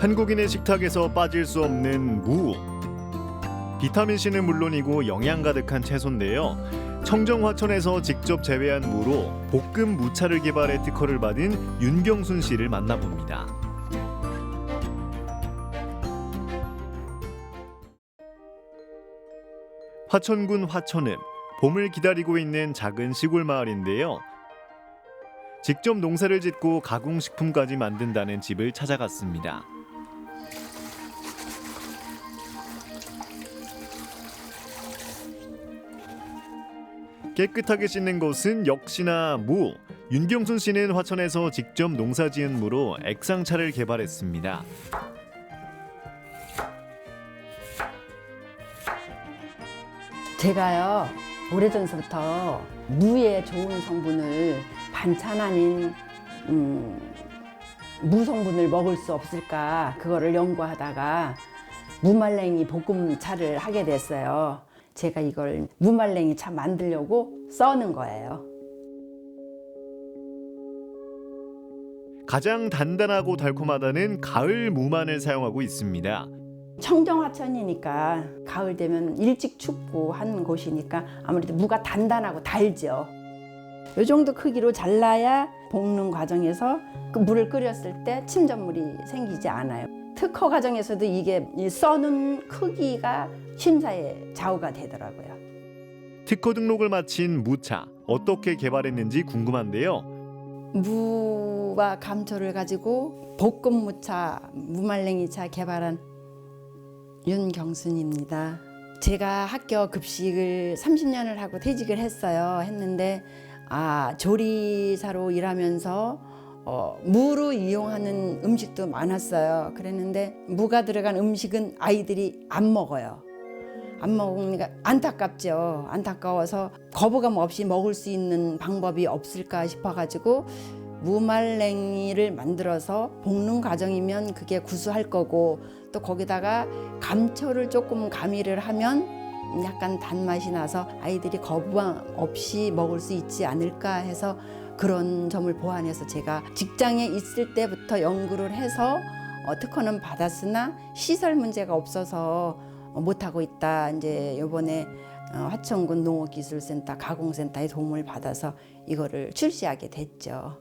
한국인의 식탁에서 빠질 수 없는 무. 비타민 C는 물론이고 영양 가득한 채소인데요. 청정화천에서 직접 재배한 무로 볶음 무차를 개발해 특허를 받은 윤경순 씨를 만나봅니다. 화천군 화천읍 봄을 기다리고 있는 작은 시골 마을인데요. 직접 농사를 짓고 가공식품까지 만든다는 집을 찾아갔습니다. 깨끗하게 씻는 곳은 역시나 무. 윤경순 씨는 화천에서 직접 농사지은 무로 액상차를 개발했습니다. 제가요 오래전서부터 무의 좋은 성분을 반찬 아닌 음, 무 성분을 먹을 수 없을까 그거를 연구하다가 무말랭이 볶음차를 하게 됐어요. 제가 이걸 무말랭이 차 만들려고 써는 거예요. 가장 단단하고 달콤하다는 가을 무만을 사용하고 있습니다. 청정하천이니까 가을 되면 일찍 춥고 한 곳이니까 아무래도 무가 단단하고 달죠. 이 정도 크기로 잘라야 볶는 과정에서 그 물을 끓였을 때 침전물이 생기지 않아요. 특허 과정에서도 이게 이 써는 크기가 심사에 좌우가 되더라고요. 특허 등록을 마친 무차 어떻게 개발했는지 궁금한데요. 무와 감초를 가지고 볶음 무차, 무말랭이차 개발한 윤경순입니다. 제가 학교 급식을 30년을 하고 퇴직을 했어요. 했는데 아 조리사로 일하면서 어, 무로 이용하는 음식도 많았어요. 그랬는데 무가 들어간 음식은 아이들이 안 먹어요. 안 먹으니까 안타깝죠. 안타까워서 거부감 없이 먹을 수 있는 방법이 없을까 싶어가지고 무말랭이를 만들어서 볶는 과정이면 그게 구수할 거고 또 거기다가 감초를 조금 가미를 하면 약간 단맛이 나서 아이들이 거부감 없이 먹을 수 있지 않을까 해서 그런 점을 보완해서 제가 직장에 있을 때부터 연구를 해서 어, 특허는 받았으나 시설 문제가 없어서 어, 못하고 있다. 이제 요번에 어, 화천군 농업기술센터 가공센터의 도움을 받아서 이거를 출시하게 됐죠.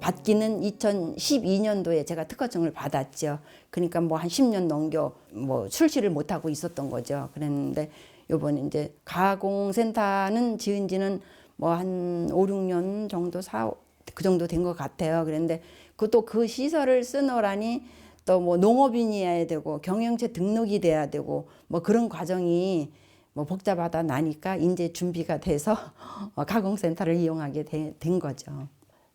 받기는 2012년도에 제가 특허증을 받았죠. 그러니까 뭐 한 10년 넘겨 뭐 출시를 못 하고 있었던 거죠. 그랬는데 요번에 이제 가공센터는 지은 지는 뭐 한 5, 6년 정도 사 그 정도 된 것 같아요. 그런데 그또 그 시설을 쓰노라니 또 뭐 농업인이어야 되고 경영체 등록이 돼야 되고 뭐 그런 과정이 뭐 복잡하다 나니까 이제 준비가 돼서 어, 가공센터를 이용하게 되- 된 거죠.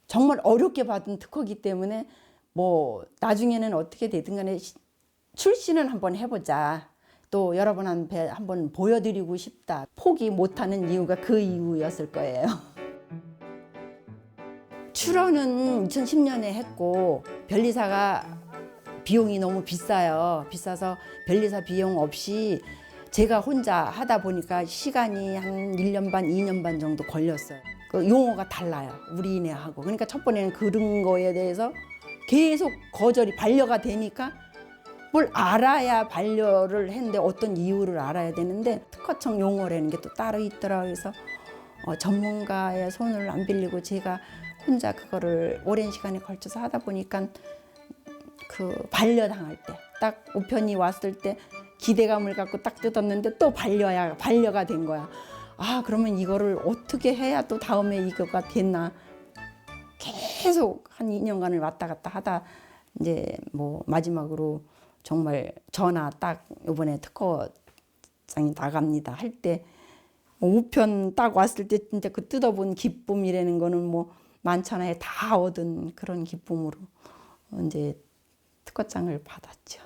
정말 어렵게 받은 특허기 때문에 뭐 나중에는 어떻게 되든 간에 시- 출시는 한번 해보자. 또 여러분한테 한번 보여드리고 싶다. 포기 못하는 이유가 그 이유였을 거예요. 출원은 2010년에 했고 변리사가 비용이 너무 비싸요. 비싸서 변리사 비용 없이 제가 혼자 하다 보니까 시간이 한 1년 반, 2년 반 정도 걸렸어요. 그 용어가 달라요. 우리네하고. 그러니까 첫 번에는 그런 거에 대해서 계속 거절이 반려가 되니까 뭘 알아야 반려를 했는데 어떤 이유를 알아야 되는데 특허청 용어라는 게 또 따로 있더라 그래서 어, 전문가의 손을 안 빌리고 제가 혼자 그거를 오랜 시간에 걸쳐서 하다 보니까 그 반려당할 때 딱 우편이 왔을 때 기대감을 갖고 딱 뜯었는데 또 반려야 반려가 된 거야. 아 그러면 이거를 어떻게 해야 또 다음에 이거가 됐나 계속 한 2년간을 왔다 갔다 하다 이제 뭐 마지막으로 정말 전화 딱 이번에 특허장이 나갑니다 할 때 우편 딱 왔을 때 진짜 그 뜯어본 기쁨이라는 거는 뭐 만천하에 다 얻은 그런 기쁨으로 이제 특허장을 받았죠.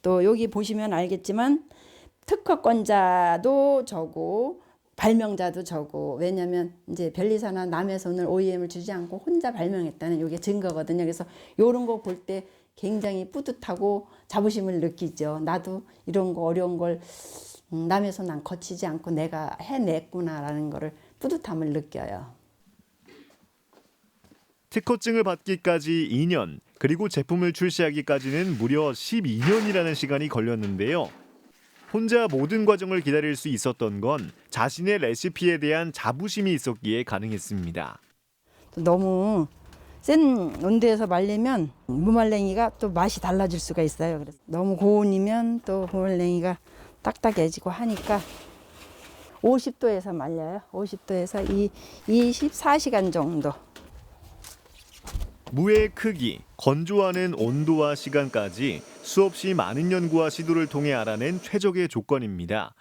또 여기 보시면 알겠지만 특허권자도 저고 발명자도 저고 왜냐면 이제 변리사나 남의 손을 OEM을 주지 않고 혼자 발명했다는 이게 증거거든요. 그래서 이런 거 볼 때 굉장히 뿌듯하고 자부심을 느끼죠. 나도 이런 거 어려운 걸 음, 남의 손 안 거치지 않고 내가 해냈구나라는 거를 뿌듯함을 느껴요. 특허증을 받기까지 2년, 그리고 제품을 출시하기까지는 무려 12년이라는 시간이 걸렸는데요. 혼자 모든 과정을 기다릴 수 있었던 건 자신의 레시피에 대한 자부심이 있었기에 가능했습니다. 또 너무 센 온도에서 말리면 무말랭이가 또 맛이 달라질 수가 있어요. 그래서 너무 고온이면 또 무말랭이가 딱딱해지고 하니까 50도에서 말려요. 50도에서 이 24시간 정도. 무의 크기, 건조하는 온도와 시간까지 수없이 많은 연구와 시도를 통해 알아낸 최적의 조건입니다.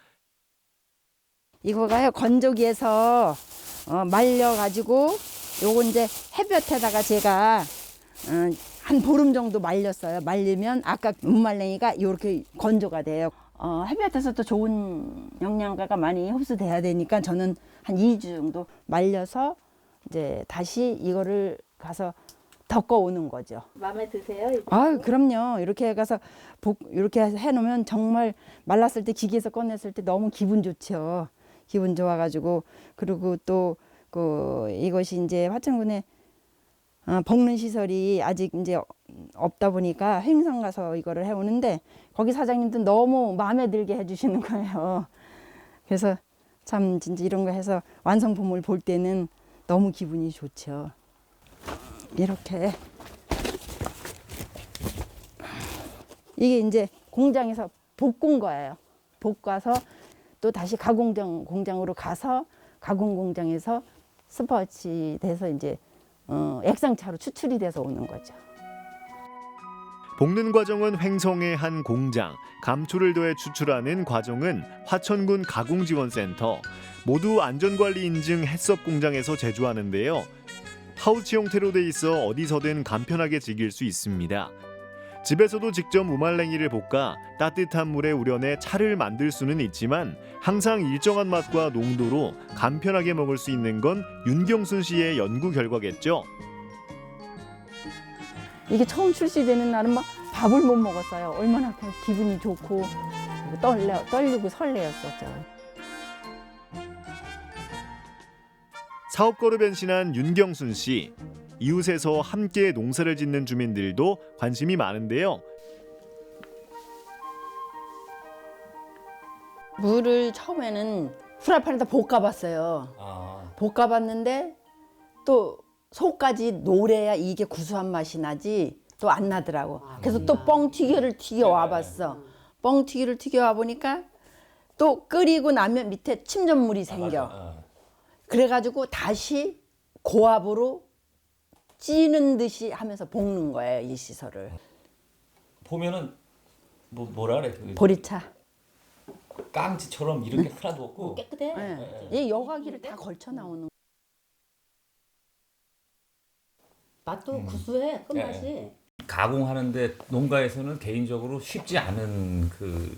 이거가요 건조기에서 어, 말려 가지고 요거 이제 햇볕에다가 제가 어, 한 보름 정도 말렸어요. 말리면 아까 무말랭이가 이렇게 건조가 돼요. 어, 햇볕에서 또 좋은 영양가가 많이 흡수돼야 되니까 저는 한 2주 정도 말려서 이제 다시 이거를 가서 덮어 오는 거죠. 마음에 드세요? 아, 그럼요. 이렇게 가서 복 이렇게 해 놓으면 정말 말랐을 때 기계에서 꺼냈을 때 너무 기분 좋죠. 기분 좋아 가지고 그리고 또 그 이것이 이제 화천군에 어, 볶는 시설이 아직 이제 없다 보니까 행성 가서 이거를 해 오는데 거기 사장님도 너무 마음에 들게 해 주시는 거예요. 그래서 참 진짜 이런 거 해서 완성품을 볼 때는 너무 기분이 좋죠. 이렇게 이게 이제 공장에서 볶은 거예요. 볶아서 또 다시 가공장 공장으로 가서 가공 공장에서 스포츠 돼서 이제 어, 액상차로 추출이 돼서 오는 거죠. 볶는 과정은 횡성의 한 공장, 감초를 더해 추출하는 과정은 화천군 가공지원센터, 모두 안전관리 인증 햇섭 공장에서 제조하는데요. 파우치 형태로 돼 있어 어디서든 간편하게 즐길 수 있습니다. 집에서도 직접 무말랭이를 볶아 따뜻한 물에 우려내 차를 만들 수는 있지만 항상 일정한 맛과 농도로 간편하게 먹을 수 있는 건 윤경순 씨의 연구 결과겠죠. 이게 처음 출시되는 날은 막 밥을 못 먹었어요. 얼마나 그 기분이 좋고 떨려 떨리고 설레었었죠. 사업가로 변신한 윤경순 씨. 이웃에서 함께 농사를 짓는 주민들도 관심이 많은데요. 물을 처음에는 프라이팬에다 볶아봤어요. 아, 볶아봤는데 또 속까지 노래야 이게 구수한 맛이 나지 또 안 나더라고. 그래서 또 뻥튀기를 튀겨 와봤어. 뻥튀기를 튀겨 와 보니까 또 끓이고 나면 밑에 침전물이 생겨. 아, 그래가지고 다시 고압으로 찌는 듯이 하면서 볶는 거예요 이 시설을. 보면은 뭐 뭐라 그래 그 보리차. 깡치처럼 이렇게 하나도 없고 깨끗해. 예. 이 여과기를 다 걸쳐 나오는. 맛도 구수해. 끝맛이. 네. 가공하는데 농가에서는 개인적으로 쉽지 않은 그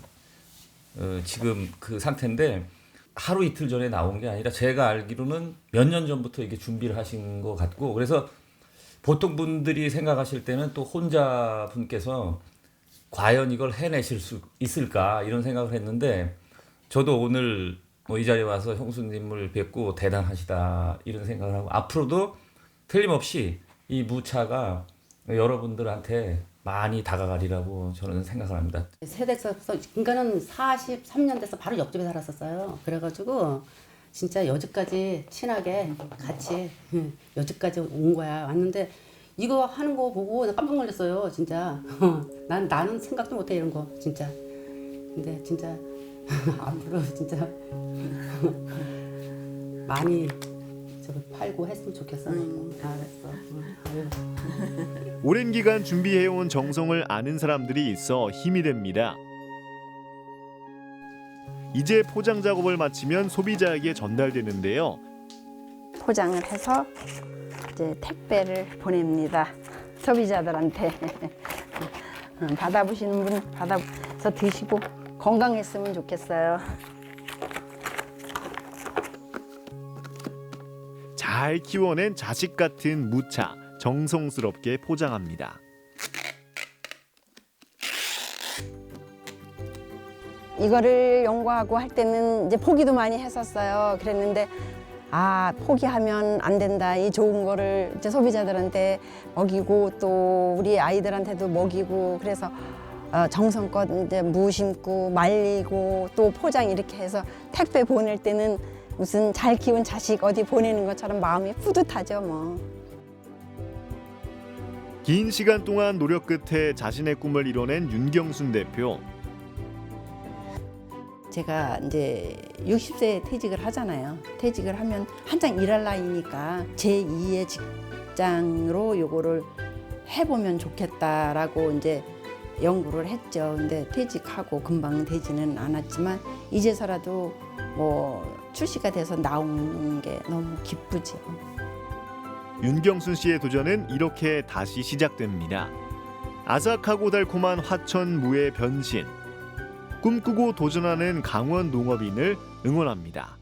어, 지금 그 상태인데 하루 이틀 전에 나온 게 아니라 제가 알기로는 몇 년 전부터 이게 준비를 하신 것 같고 그래서 보통 분들이 생각하실 때는 또 혼자 분께서 과연 이걸 해내실 수 있을까 이런 생각을 했는데 저도 오늘 뭐 이 자리에 와서 형수님을 뵙고 대단하시다 이런 생각을 하고 앞으로도 틀림없이 이 무차가 여러분들한테 많이 다가가리라고 저는 생각을 합니다. 세대에서 인간은 43년 돼서 바로 옆집에 살았었어요. 그래가지고 진짜 여지까지 친하게 같이 응, 여지까지 온 거야. 왔는데 이거 하는 거 보고 나 깜짝 놀랐어요. 진짜. 난 나는 생각도 못해 이런 거 진짜. 근데 진짜 앞으로 진짜 많이 저거 팔고 했으면 좋겠어. 알았어. 아유. 오랜 기간 준비해온 정성을 아는 사람들이 있어 힘이 됩니다. 이제 포장 작업을 마치면 소비자에게 전달되는데요. 포장을 해서 이제 택배를 보냅니다. 소비자들한테 음, 받아보시는 분 받아서 드시고 건강했으면 좋겠어요. 잘 키워낸 자식 같은 무차 정성스럽게 포장합니다. 이거를 연구하고 할 때는 이제 포기도 많이 했었어요. 그랬는데 아 포기하면 안 된다 이 좋은 거를 이제 소비자들한테 먹이고 또 우리 아이들한테도 먹이고 그래서 어, 정성껏 이제 무 심고 말리고 또 포장 이렇게 해서 택배 보낼 때는 무슨 잘 키운 자식 어디 보내는 것처럼 마음이 뿌듯하죠 뭐. 긴 시간 동안 노력 끝에 자신의 꿈을 이뤄낸 윤경순 대표. 제가 이제 60세에 퇴직을 하잖아요. 퇴직을 하면 한창 일할 나이니까 제 2의 직장으로 요거를 해보면 좋겠다라고 이제 연구를 했죠. 근데 퇴직하고 금방 되지는 않았지만 이제서라도 뭐 출시가 돼서 나오는 게 너무 기쁘죠. 윤경순 씨의 도전은 이렇게 다시 시작됩니다. 아삭하고 달콤한 화천 무의 변신. 꿈꾸고 도전하는 강원 농업인을 응원합니다.